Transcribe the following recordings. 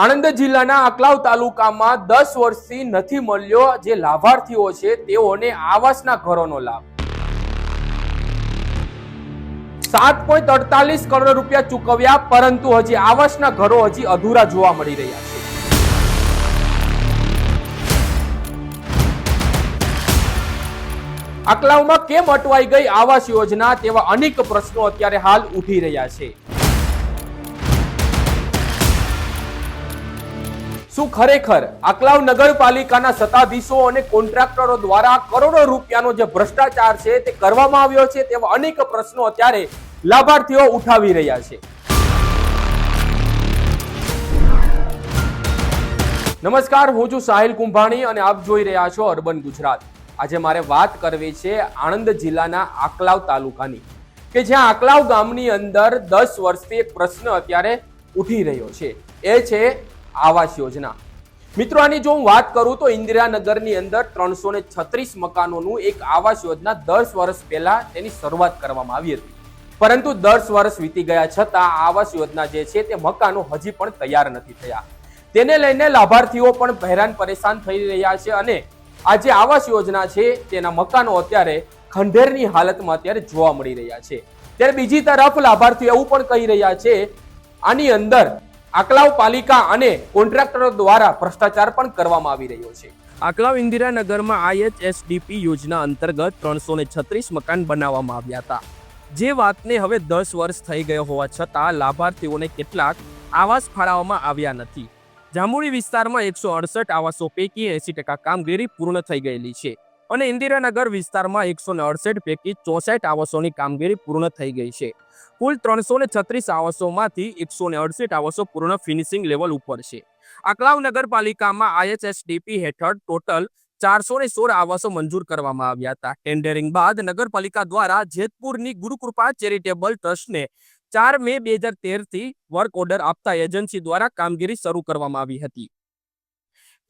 આણંદ જિલ્લાના અકલાવ તાલુકામાં દસ વર્ષથી નથી મળ્યો જે લાભાર્થીઓ છે, તેઓને આવાસના ઘરોનો લાભ. સાત પોઈન્ટ અડતાલીસ કરોડ રૂપિયા ચૂકવ્યા, પરંતુ હજી આવાસના ઘરો હજી અધૂરા જોવા મળી રહ્યા છે. અકલાવમાં કેમ અટવાઈ ગઈ આવાસ યોજના, તેવા અનેક પ્રશ્નો અત્યારે હાલ ઉઠી રહ્યા છે. શું ખરેખર આકલાવ નગરપાલિકાના સત્તાધીશો અને કોન્ટ્રાક્ટરો દ્વારા કરોડો રૂપિયાનો જે ભ્રષ્ટાચાર છે તે કરવામાં આવ્યો છે તેવા અનેક પ્રશ્નો અત્યારે લાભાર્થીઓ ઉઠાવી રહ્યા છે. નમસ્કાર, હું છું સાહિલ કુંભાણી અને આપ જોઈ રહ્યા છો અર્બન ગુજરાત. આજે મારે વાત કરવી છે આણંદ જિલ્લાના આકલાવ તાલુકાની, કે જ્યાં આકલાવ ગામની અંદર દસ વર્ષથી એક પ્રશ્ન અત્યારે ઉઠી રહ્યો છે. એ છે આવાસ યોજના. મિત્રો, આની જો હું વાત કરું તો ઇન્દિરાનગરની અંદર ત્રણસો ને છત્રીસ મકાનોનું એક આવાસ યોજના દસ વર્ષ પહેલા તેની શરૂઆત કરવામાં આવી હતી. પરંતુ દસ વર્ષ વીતી ગયા છતાં આવાસ યોજના જે છે તે મકાનો હજી પણ તૈયાર નથી થયા. તેને લઈને લાભાર્થીઓ પણ હેરાન પરેશાન થઈ રહ્યા છે અને આ જે આવાસ યોજના છે તેના મકાનો અત્યારે ખંડેરની હાલતમાં અત્યારે જોવા મળી રહ્યા છે. ત્યારે બીજી તરફ લાભાર્થીઓ એવું પણ કહી રહ્યા છે, આની અંદર આકલાવ પાલિકા અને કોન્ટ્રાક્ટરો દ્વારા ભ્રષ્ટાચાર પણ કરવામાં આવી રહ્યો છે. આકલાવ ઇન્દિરાનગરમાં આઈએચએસડીપી યોજના અંતર્ગત ત્રણસો છત્રીસ મકાન બનાવવામાં આવ્યા હતા. જે વાતને હવે દસ વર્ષ થઈ ગયો હોવા છતાં લાભાર્થીઓને કેટલાક આવાસ ફાળવવામાં આવ્યા નથી. જામુડી વિસ્તારમાં એકસો અડસઠ આવાસો પૈકી એસી ટકા કામગીરી પૂર્ણ થઈ ગયેલી છે. અને ઇન્દિરાનગર વિસ્તારમાં એકસો અડસઠ પૈકી ચોસઠ આવાસોની કામગીરી પૂર્ણ થઈ ગઈ છે. કુલ ત્રણસો ને છત્રીસ આવાસોમાંથી એકસો ને અડસઠ આવાસો પૂર્ણ ફિનિશિંગ લેવલ ઉપર છે. આકલાવ નગરપાલિકામાં આઈએચએસડીપી હેઠળ ટોટલ ચારસો ને સોળ આવાસો મંજૂર કરવામાં આવ્યા હતા. ટેન્ડરિંગ બાદ નગરપાલિકા દ્વારા જેતપુરની ગુરુકૃપા ચેરિટેબલ ટ્રસ્ટને ચાર મે બે હજાર તેરથી વર્ક ઓર્ડર આપતા એજન્સી દ્વારા કામગીરી શરૂ કરવામાં આવી હતી.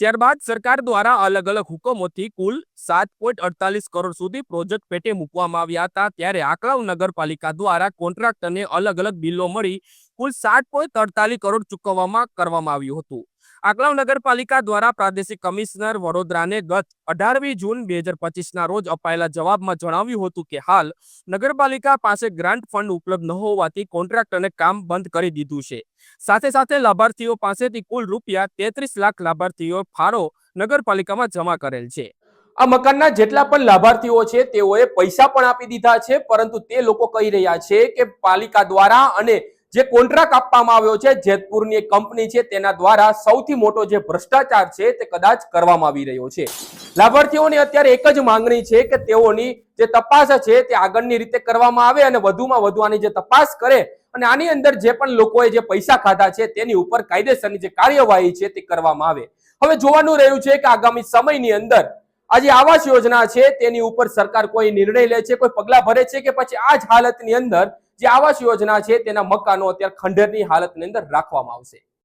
ત્યારબાદ સરકાર દ્વારા અલગ અલગ હુકમોથી કુલ સાત પોઈન્ટ અડતાલીસ કરોડ સુધી પ્રોજેક્ટ પેટે મૂકવામાં આવ્યા હતા. ત્યારે આકલાવ નગરપાલિકા દ્વારા કોન્ટ્રાક્ટરને અલગ અલગ બિલો મળી કુલ સાત પોઈન્ટ અડતાલીસ કરોડ ચૂકવવામાં કરવામાં આવ્યું હતું. આકલાવ નગરપાલિકા દ્વારા પ્રાદેશિક કમિશનર વડોદરાને ગત અઢારમી જૂન બે હજાર રોજ અપાયેલા જવાબમાં જણાવ્યું હતું કે હાલ નગરપાલિકા પાસે ગ્રાન્ટ ફંડ ઉપલબ્ધ ન હોવાથી કોન્ટ્રાક્ટરને કામ બંધ કરી દીધું છે. સાથે સાથે લાભાર્થીઓ પાસેથી કુલ રૂપિયા તેત્રીસ લાખ લાભાર્થીઓ ફાળો નગરપાલિકામાં જમા કરેલ છે. આ મકાનના જેટલા પણ લાભાર્થીઓ છે તેઓએ પૈસા પણ આપી દીધા છે, પરંતુ તે લોકો કહી રહ્યા છે કે પાલિકા દ્વારા અને જે કોન્ટ્રાક્ટ આપવામાં આવ્યો છે, જેતપુરની એક કંપની છે, તેના દ્વારા સૌથી મોટો જે ભ્રષ્ટાચાર છે, તે કદાચ કરવામાં આવી રહ્યો છે. લાભાર્થીઓની અત્યારે એક જ માંગણી છે કે તેઓની જે તપાસ છે, તે આગળની રીતે કરવામાં આવે અને વધુમાં વધુ આની જે તપાસ કરે અને આની અંદર જે પણ લોકોએ જે પૈસા ખાધા છે, તેની ઉપર કાયદેસરની જે કાર્યવાહી છે, તે કરવામાં આવે. હવે જોવાનું રહ્યું છે કે આગામી સમયની અંદર આ જે આવાસ યોજના છે, તેની ઉપર સરકાર કોઈ નિર્ણય લે છે, કોઈ પગલા ભરે છે કે પછી આ જ હાલતની અંદર જે આવાસ યોજના છે તેના મકાનો અત્યારે ખંડેરની હાલતની અંદર રાખવામાં આવશે.